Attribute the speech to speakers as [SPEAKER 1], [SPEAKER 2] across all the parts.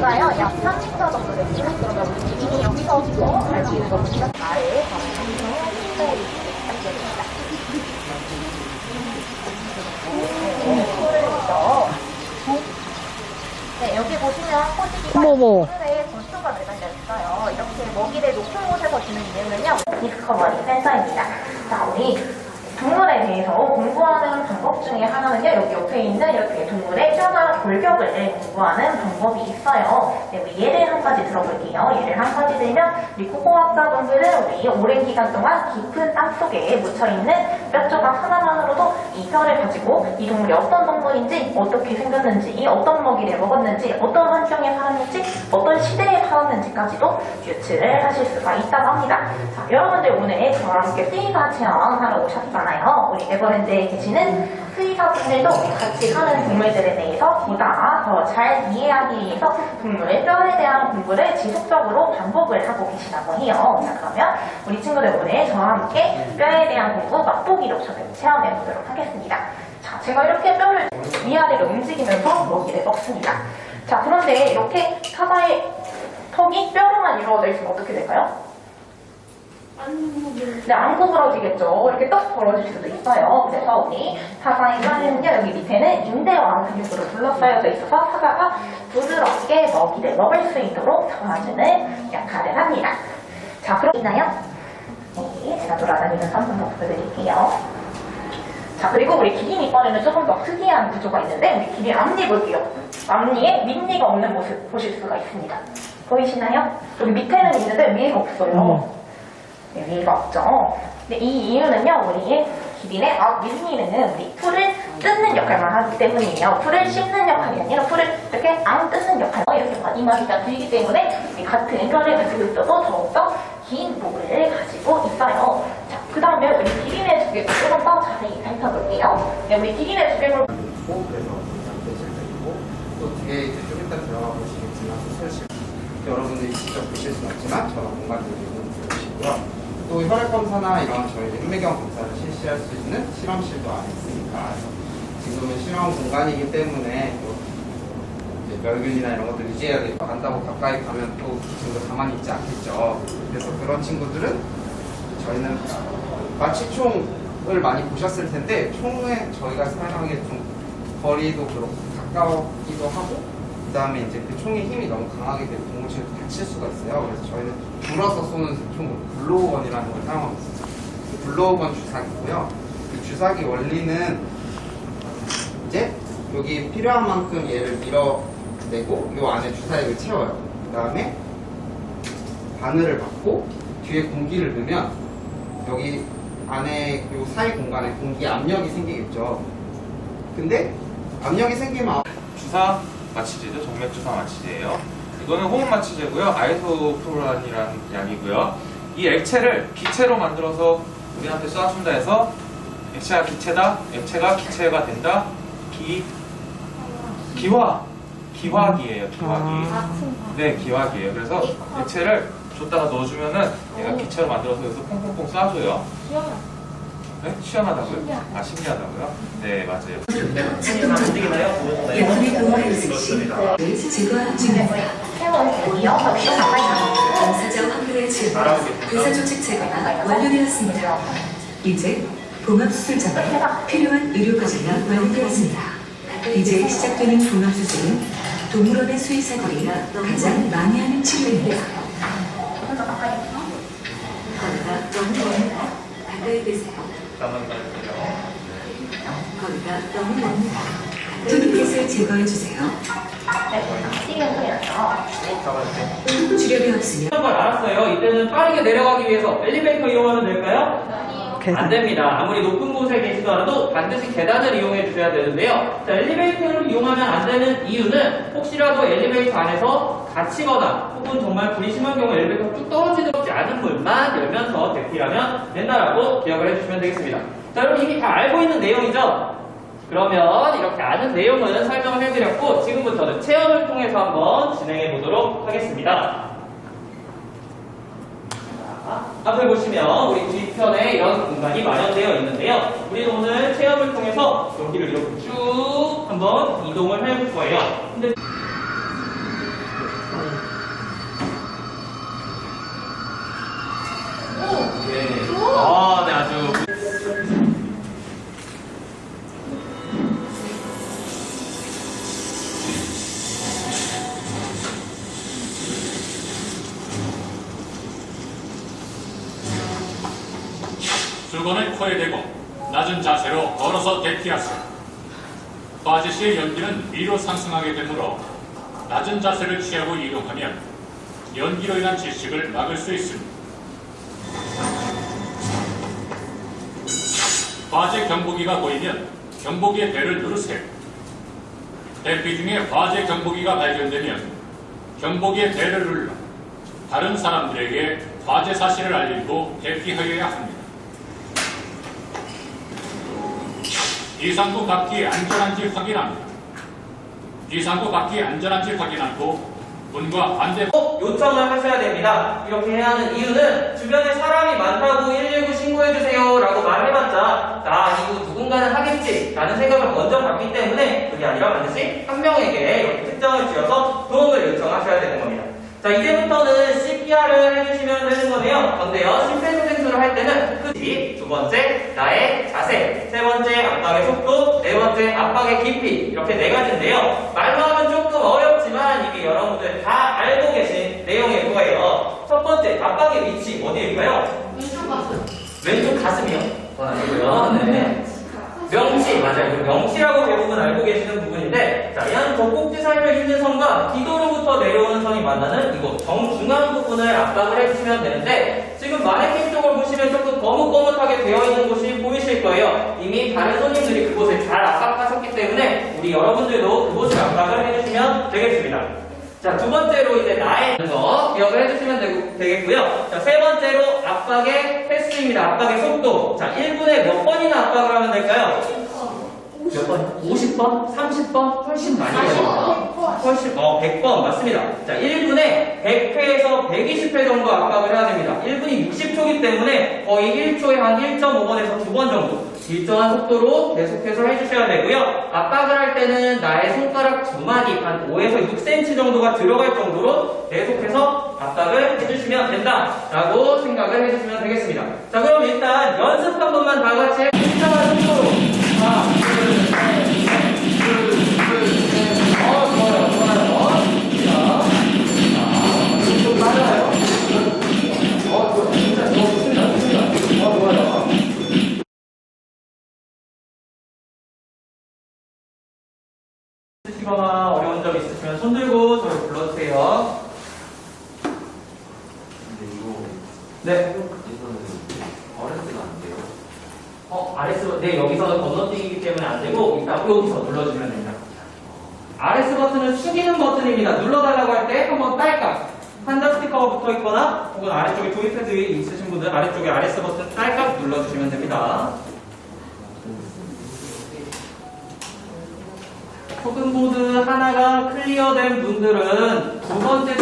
[SPEAKER 1] 높이가요 약 3m 정도 됩니다. 그러면 우리 기린이 여기서부터 갈치는 겁니다. 아래 가면서 스테이 됩니다. 네, 여기 보시면 꼬지기가. 하늘에 전투가 매달려 있어요. 이렇게 먹이를 높은 곳에서 주는 이유는요, 디스커버리 센서입니다. 자, 우리 동물 에 대해서 공부하는 방법 중에 하나는요, 여기 옆에 있는 이렇게 동물의 뼈나 골격을 공부하는 방법이 있어요. 네, 우리 예를 한 가지 들어볼게요. 예를 한 가지 들면, 우리 고고학자분들은 우리 오랜 기간 동안 깊은 땅 속에 묻혀있는 뼈 조각 하나만으로도 이 뼈를 가지고 이 동물이 어떤 동물인지, 어떻게 생겼는지, 어떤 먹이를 먹었는지, 어떤 환경에 살았는지, 어떤 시대에 살았는지까지도 유추를 하실 수가 있다고 합니다. 자, 여러분들 오늘 저와 함께 수의사 체험하러 오셨잖아요. 에버랜드에 계시는 수의사분들도 같이 사는 동물들에 대해서 보다 더 잘 이해하기 위해서 동물의 뼈에 대한 공부를 지속적으로 반복을 하고 계시다고 해요. 자, 그러면 우리 친구들 오늘 저와 함께 뼈에 대한 공부 맛보기로 저는 체험해 보도록 하겠습니다. 자, 제가 이렇게 뼈를 위아래로 움직이면서 먹이를 먹습니다. 자, 그런데 이렇게 사과의 턱이 뼈로만 이루어져 있으면 어떻게 될까요? 네, 안 구부러지겠죠. 이렇게 떡 벌어질 수도 있어요. 그래서 우리 사과의 뼈는요, 여기 밑에는 인대와 근육으로 둘러싸여져 있어서 사과가 부드럽게 먹이를 먹을 수 있도록 도와주는 역할을 합니다. 자, 그럼 있나요? 네, 제가 돌아다니면서 한 번 더 보여드릴게요. 자, 그리고 우리 기린 이빨에는 조금 더 특이한 구조가 있는데, 우리 기린 앞니 볼게요. 앞니에 밑니가 없는 모습 보실 수가 있습니다. 보이시나요? 여기 밑에는 있는데 위에가 없어요.
[SPEAKER 2] 어머.
[SPEAKER 1] 네, 없죠. 근데 이 이유는요, 우리의 기린의 앞 밑니는 우리 풀을 뜯는 역할만 하기 때문이에요. 풀을 씹는 역할이 아니라 풀을 이렇게 앙 뜯는 역할. 이렇게 마디마디가 들기 때문에 이 같은 뼈를 가지고 있어도 더욱더 긴 목을 가지고 있어요. 자, 그 다음에 우리 기린의 주객을 조금 더 자세히 살펴볼게요. 네, 우리 기린의
[SPEAKER 3] 때이고 또 뒤에 이제 좀 이따 들어가 보시겠지만 수술실 여러분들이 직접 보실 수는 없지만 공간들도 보 시고요. 또 혈액 검사나 이런 저희 혈매경 검사를 실시할 수 있는 실험실도 안에 있으니까 지금은 실험 공간이기 때문에 멸균이나 이런 것들 유지해야 되고 간다고 가까이 가면 또 친구들 가만히 있지 않겠죠. 그래서 그런 친구들은 저희는 마취총을 많이 보셨을 텐데 총에 저희가 사용하기에 좀 거리도 그렇고 가까우기도 하고 그 다음에 이제 그 총의 힘이 너무 강하게 되면 동물체도 다칠 수가 있어요. 그래서 저희는 불어서 쏘는 총으로 블로우건이라는 걸 사용하고 있습니다. 그 블로우건 주사기고요. 그 주사기 원리는 이제 여기 필요한 만큼 얘를 밀어내고 요 안에 주사액을 채워요. 그 다음에 바늘을 받고 뒤에 공기를 넣으면 여기 안에 요 사이 공간에 공기 압력이 생기겠죠. 근데 압력이 생기면
[SPEAKER 4] 주사 마취제죠. 정맥 주사 마취제예요. 이거는 호흡 마취제고요. 아이소프로란이라는 약이고요. 이 액체를 기체로 만들어서 우리한테 쏴준다 해서 액체가 기체다. 액체가 기체가 된다. 기 기화 기화기예요. 기화기. 네, 기화기예요. 그래서 액체를 줬다가 넣어주면은 얘가 기체로 만들어서 여기서 퐁퐁퐁 쏴줘요. 네? 시원하다고요? 아, 신기하다고요? 네, 맞아요.
[SPEAKER 5] 약물의 근원을 쓰시고 제거한 중입니다.
[SPEAKER 1] 세워드릴게요. 저기도 가까이 가볼게요.
[SPEAKER 5] 방사적 환경의 제거, 의사조직 제거가 완료되었습니다. 이제 봉합수술 전에 필요한 의료과정이 완료되었습니다. 이제 시작되는 봉합수술은 동물원의 수의사들이 가장 많이 하는 치료입니다. 거리가 너무 멉니다. 가까이 계세요. 거리가 너무 멉니다. 토니켓을 제거해주세요.
[SPEAKER 1] 네, 소리 나죠?
[SPEAKER 5] 주력이 없으면
[SPEAKER 6] 걸 알았어요. 이때는 빠르게 내려가기 위해서 엘리베이터 이용하면 될까요? 안 됩니다. 아무리 높은 곳에 계시더라도 반드시 계단을 이용해 주셔야 되는데요. 자, 엘리베이터를 이용하면 안 되는 이유는 혹시라도 엘리베이터 안에서 다치거나 혹은 정말 불이 심한 경우 엘리베이터가 뚝 떨어지지 않은 문만 열면서 대피하면 된다라고 기억을 해주시면 되겠습니다. 자, 여러분 이미 다 알고 있는 내용이죠? 그러면 이렇게 아는 내용은 설명을 해드렸고 지금부터는 체험을 통해서 한번 진행해 보도록 하겠습니다. 자, 앞에 보시면 우리 뒤편에 이런 공간이 마련되어 있는데요. 우리는 오늘 체험을 통해서 여기를 이렇게 쭉 한번 이동을 해볼 거예요. 근데
[SPEAKER 2] 수건을 코에 대고 낮은 자세로 걸어서 대피하세요. 과제 시의 연기는 위로 상승하게 되므로 낮은 자세를 취하고 이동하면 연기로 인한 질식을 막을 수 있습니다. 과제 경보기가 보이면 경보기의 배를 누르세요. 대피 중에 과제 경보기가 발견되면 경보기의 배를 눌러 다른 사람들에게 과제 사실을 알리고 대피하여야 합니다. 비상구 바퀴 안전한지 확인합니다. 비상구 바퀴 안전한지 확인하고 문과 반대
[SPEAKER 6] 꼭 요청을 하셔야 됩니다. 이렇게 해야 하는 이유는 주변에 사람이 많다고 119 신고해주세요 라고 말해봤자 나 이거 누군가는 하겠지 라는 생각을 먼저 갖기 때문에 그게 아니라 반드시 한 명에게 이렇게 특정을 지어서 도움을 요청하셔야 되는 겁니다. 자 이제부터는 CPR을 해주시면 되는 거네요. 할 그지 두 번째 나의 자세, 세 번째 압박의 속도, 네 번째 압박의 깊이 이렇게 네 가지인데요. 말로 하면 조금 어렵지만 이게 여러분들 다 알고 계신 내용일 거예요. 첫 번째 압박의 위치 어디일까요? 왼쪽 가슴이요? 그건 아니고요. 네. 명치 맞아요. 그 명치라고 대부분 알고 계시는 부분인데 자, 이한 젖꼭지 사이를 잇는 선과 기도로부터 내려오는 선이 만나는 이곳 정중앙 부분을 압박을 해주시면 되는데 지금 마네킹 쪽을 보시면 조금 거뭇거뭇하게 되어 있는 곳이 보이실 거예요. 이미 다른 손님들이 그곳을 잘 압박하셨기 때문에 우리 여러분들도 그곳을 압박을 해주시면 되겠습니다. 자, 두 번째로 이제 나의 거 기억을 해주시면 되고, 되겠고요. 자, 세 번째로 압박의 횟수입니다. 압박의 속도. 자, 1분에 몇 번이나 압박을 하면 될까요? 몇 번? 50번? 30번? 훨씬 많이 해요. 훨씬, 어, 100번. 맞습니다. 자, 1분에 100회에서 120회 정도 압박을 해야 됩니다. 1분이 60초기 때문에 거의 1초에 한 1.5번에서 2번 정도. 일정한 속도로 계속해서 해주셔야 되고요. 압박을 할 때는 나의 손가락 두 마디, 한 5에서 6cm 정도가 들어갈 정도로 계속해서 압박을 해주시면 된다라고 생각을 해주시면 되겠습니다. 자, 그럼 일단 연습 한 번만 다 같이 일정한 속도로. RS 버튼은 숙이는 버튼입니다. 눌러달라고 할 때 한번 딸깍. 한자 스티커가 붙어 있거나, 혹은 아래쪽에 조이패드 있으신 분들 아래쪽에 RS 버튼 딸깍 눌러주시면 됩니다. 토큰보드 하나가 클리어된 분들은 두 번째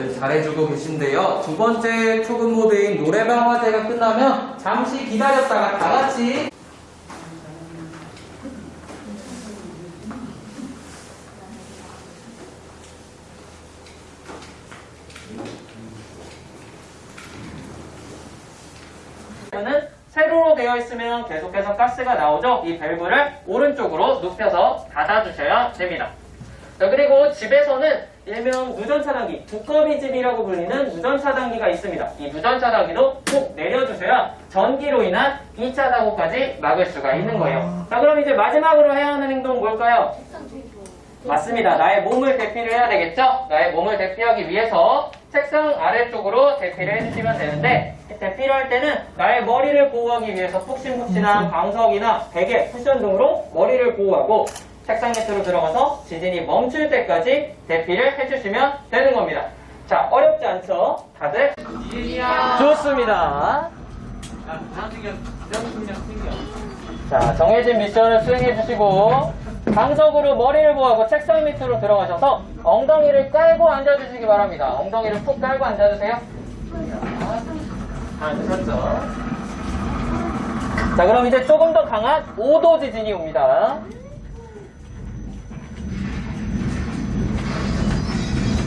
[SPEAKER 6] 다들 잘해주고 계신데요. 두 번째 초급 모드인 노래방 화제가 끝나면 잠시 기다렸다가 다 같이 는 세로로 되어 있으면 계속해서 가스가 나오죠. 이 밸브를 오른쪽으로 눕혀서 닫아주셔야 됩니다. 자, 그리고 집에서는 일명 무전차단기, 두꺼비집이라고 불리는 무전차단기가 있습니다. 이 무전차단기도 꼭 내려주셔야 전기로 인한 2차 사고까지 막을 수가 있는 거예요. 자, 그럼 이제 마지막으로 해야 하는 행동 뭘까요? 맞습니다. 나의 몸을 대피를 해야 되겠죠? 나의 몸을 대피하기 위해서 책상 아래쪽으로 대피를 해주시면 되는데 대피를 할 때는 나의 머리를 보호하기 위해서 푹신푹신한 방석이나 베개, 쿠션 등으로 머리를 보호하고 책상 밑으로 들어가서 지진이 멈출 때까지 대피를 해주시면 되는 겁니다. 자, 어렵지 않죠? 다들? 좋습니다. 자, 정해진 미션을 수행해 주시고 방석으로 머리를 보호하고 책상 밑으로 들어가셔서 엉덩이를 깔고 앉아주시기 바랍니다. 엉덩이를 푹 깔고 앉아주세요. 자, 앉으셨죠? 자, 그럼 이제 조금 더 강한 5도 지진이 옵니다.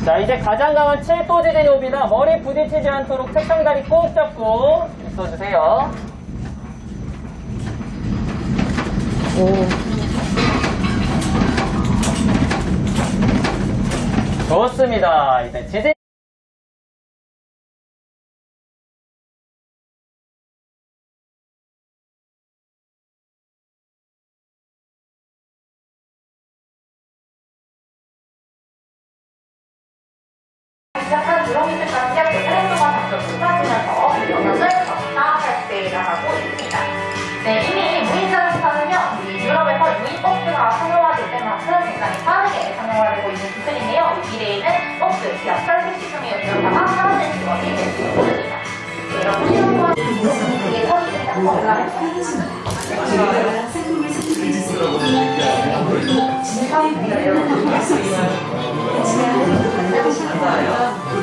[SPEAKER 6] 자, 이제 가장 강한 7도 지진이 옵니다. 머리 부딪히지 않도록 책상 다리 꼭 잡고 있어주세요. 좋습니다. 이제
[SPEAKER 1] 약 4차례 동안 점점 높아지면서 영역을 걷다 할때 나가고 있습니다. 네, 이미 무인자동차는요, 이 유럽에서 유인 버스가 상용화될 때만큼 굉장히 빠르게 상용화되고 있는 기술인데요. 미래에는 버스, 지하철, 택시 등의 운전사가 사라질 직업이 될수 있습니다. 네, 이런 시험과 이게
[SPEAKER 5] 저희가 상품을 선택해주세요.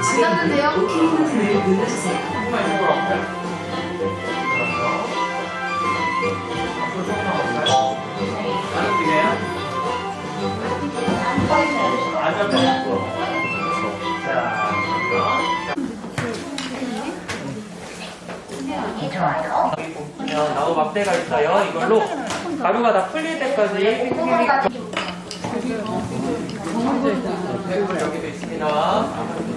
[SPEAKER 5] 지났는데요? 오케이 버튼을 눌러주세요.
[SPEAKER 6] 나무 막대가 있어요. 이걸로 가루가 다 풀릴 때까지
[SPEAKER 1] 부분까지
[SPEAKER 6] 여기도 있습니다.